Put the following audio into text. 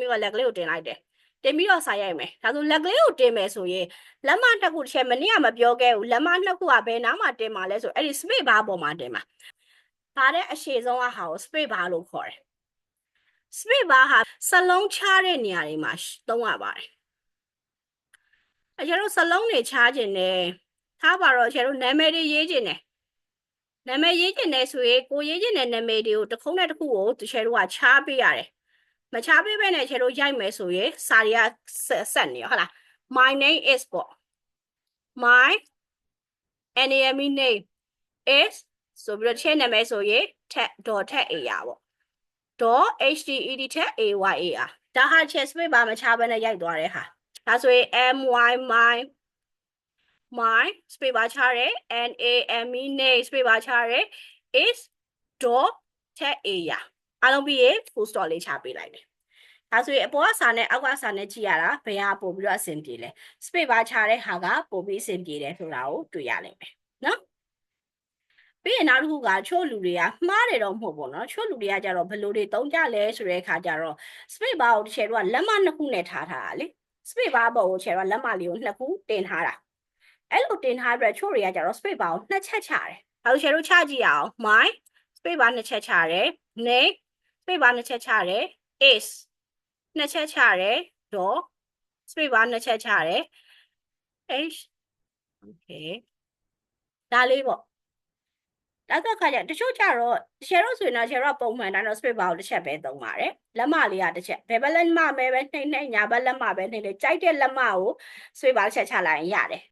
ပြီးတော့လက်ကလေးကိုတင်လိုက်တယ်တင်ပြီးတော့စာရိုက်မယ်ဒါဆိုလက်ကလေးကိုတင်မယ်ဆိုရင်လက်မတစ်ခုတစ်ချက်မနေ့ကမပြောခဲ့ဘူးလက်မနှစ်ခုကဘယ်နားမှာတင်မှာလဲဆိုအဲ့ဒီ space bar ပေါ်မှာတင်မှာဒါတဲ့အရှိဆုံးအဟာကို space bar လို့ခေါ်တယ် space bar ဟာစလုံးချတဲ့နေရာတွေမှာသုံးရပါတယ်အကျတော့စလုံးတွေချခြင်းနဲ့ထားပါတော့အကျတော့နာမည်တွေရေးခြင်းနဲ့နာမည်ရေးခြင်းနဲ့ဆိုရင်ကိုရေးခြင်းနဲ့နာမည်တွေကိုတစ်ခုနဲ့တစ်ခုကိုတချဲတို့ကချားပေးရတယ် မချားပေးဘဲနဲ့ချဲတို့ရိုက်မယ်ဆိုရင်စာတွေကဆက်ဆက်နေရဟုတ်လား my name is ပေါ့ my enemy name is ဆိုပြီးတော့ချဲနာမည်ဆိုရင် tag dot tag a ရပေါ့ dot hted tag a y a r ဒါဟာချက် space ပါမချဘဲနဲ့ရိုက်သွားတဲ့ဟာဒါဆိုရင် m y my my space ပါချရဲ n a m e name space ပါချရဲ is dot tag a ရ အားလုံးပြီးရင် full stop လေးချပေးလိုက်တယ်ဒါဆိုရင်အပေါ်ကစာနဲ့အောက်ကစာနဲ့ကြည့်ရတာဘယ်ဟာပို့ပြီးတော့အဆင်ပြေလဲ space ပါချတဲ့ဟာကပို့ပြီးအဆင်ပြေတယ်ဆိုတာကိုတွေ့ရနိုင်မယ်နော်ပြီးရင်နောက်တစ်ခုကချို့လူတွေကမှားတယ်တော့မဟုတ်ဘူးเนาะချို့လူတွေကကြတော့ဘယ်လိုတွေသုံးကြလဲဆိုတဲ့အခါကျတော့ space bar ကိုတစ်ချက်တော့လက်မနှစ်ခုနဲ့ထားထားတာလေ space bar ပေါ်ကိုတစ်ချက်တော့လက်မလေးကိုနှစ်ခုတင်ထားတာအဲ့လိုတင်ထားပြီးတော့ချို့တွေကကြတော့ space bar ကိုနှစ်ချက်ချတယ်ဒါဆိုချက်တို့ချကြည့်ရအောင် my space bar နှစ်ချက်ချတယ် name space bar နှစ်ချက်ချတယ် is နှစ်ချက်ချတယ် dot space bar နှစ်ချက်ချတယ် h okay ဒါလေးပေါ့ဒါဆိုခါကျတချို့ကြတော့ရှယ်တော့ဆိုရင်တော့ရှယ်တော့ပုံမှန်တိုင်းတော့ space bar ကိုတစ်ချက်ပဲသုံးပါတယ်လက်မလေးကတစ်ချက်ဘယ်ဘက်လက်မပဲပဲနှိမ့်နှိမ့်ညာဘက်လက်မပဲနှိမ့်နှိမ့်ကြိုက်တဲ့လက်မကို space bar တစ်ချက်ချလိုက်ရင်ရတယ်